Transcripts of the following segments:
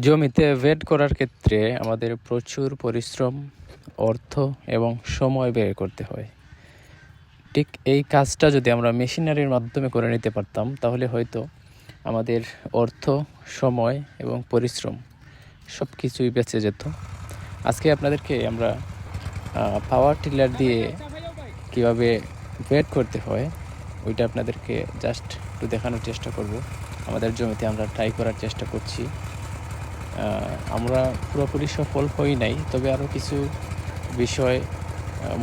জমিতে ওয়েট করার ক্ষেত্রে আমাদের প্রচুর পরিশ্রম, অর্থ এবং সময় ব্যয় করতে হয়। ঠিক এই কাজটা যদি আমরা মেশিনারির মাধ্যমে করে নিতে পারতাম, তাহলে হয়তো আমাদের অর্থ, সময় এবং পরিশ্রম সব কিছুই বেঁচে যেত। আজকে আপনাদেরকে আমরা পাওয়ার টিলার দিয়ে কীভাবে ওয়েট করতে হয়, ওইটা আপনাদেরকে জাস্ট একটু দেখানোর চেষ্টা করব। আমাদের জমিতে আমরা ট্রাই করার চেষ্টা করছি। আমরা পুরোপুরি সফল হই নাই, তবে আরও কিছু বিষয়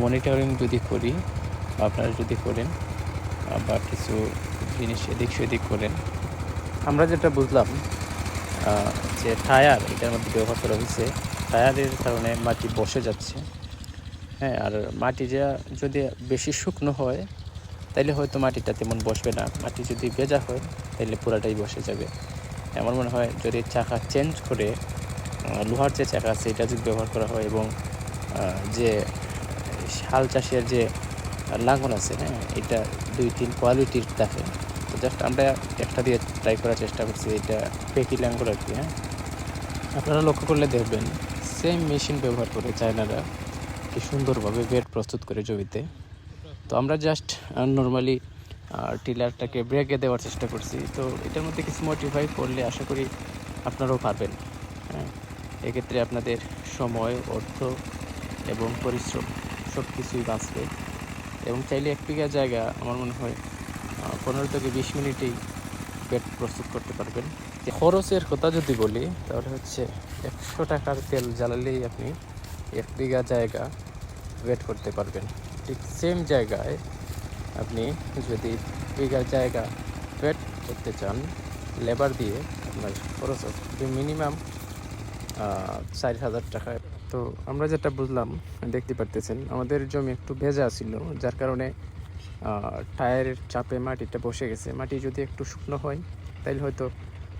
মনিটরিং যদি করি আপনারা যদি করেন বা কিছু জিনিস এদিক সেদিক করেন। আমরা যেটা বুঝলাম যে টায়ার, এটার মধ্যে ব্যবহার করা হয়েছে, টায়ারের কারণে মাটি বসে যাচ্ছে। হ্যাঁ আর মাটি যা যদি বেশি শুকনো হয়, তাইলে হয়তো মাটিটা তেমন বসবে না। মাটি যদি ভেজা হয় তাহলে পুরাটাই বসে যাবে। আমার মনে হয় যদি চাকা চেঞ্জ করে লোহার যে চাকা আছে, এটা যদি ব্যবহার করা হয় এবং যে হাল চাষের যে লাঙল আছে হ্যাঁ এটা দুই তিন কোয়ালিটির থাকে। তো জাস্ট আমরা একটা দিয়ে ট্রাই করার চেষ্টা করছি, এটা পেটি লাঙ্গল আর কি হ্যাঁ। আপনারা লক্ষ্য করলে দেখবেন সেম মেশিন ব্যবহার করে চায়নারা কি সুন্দরভাবে বেড প্রস্তুত করে জমিতে। তো আমরা জাস্ট নর্মালি টিলারটাকে ব্রেকে দেওয়ার চেষ্টা করছি। তো এটার মধ্যে কিছু মডিফাই করলে আশা করি আপনারাও পারবেন। হ্যাঁ এক্ষেত্রে আপনাদের সময়, অর্থ এবং পরিশ্রম সব কিছুই বাঁচবে। এবং চাইলে এক বিঘা জায়গা আমার মনে হয় পনেরো থেকে বিশ মিনিটেই বেড প্রস্তুত করতে পারবেন। খরচের কথা যদি বলি, তাহলে হচ্ছে একশো টাকার তেল জ্বালালেই আপনি এক বিঘা জায়গা ওয়েট করতে পারবেন। ঠিক সেম জায়গায় আপনি যদি বিঘা জায়গা ওয়েট করতে চান লেবার দিয়ে আপনার খরচ আছে মিনিমাম চার হাজার টাকা। তো আমরা যেটা বুঝলাম দেখতে পারতেছেন আমাদের জমি একটু ভেজা ছিল যার কারণে টায়ারের চাপে মাটিটা বসে গেছে। মাটি যদি একটু শুকনো হয় তাহলে হয়তো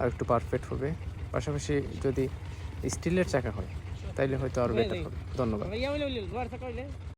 আর একটু পারফেক্ট হবে। পাশাপাশি যদি স্টিলের চাকা হয় তাইলে হয়তো আরও বেটার হবে। ধন্যবাদ।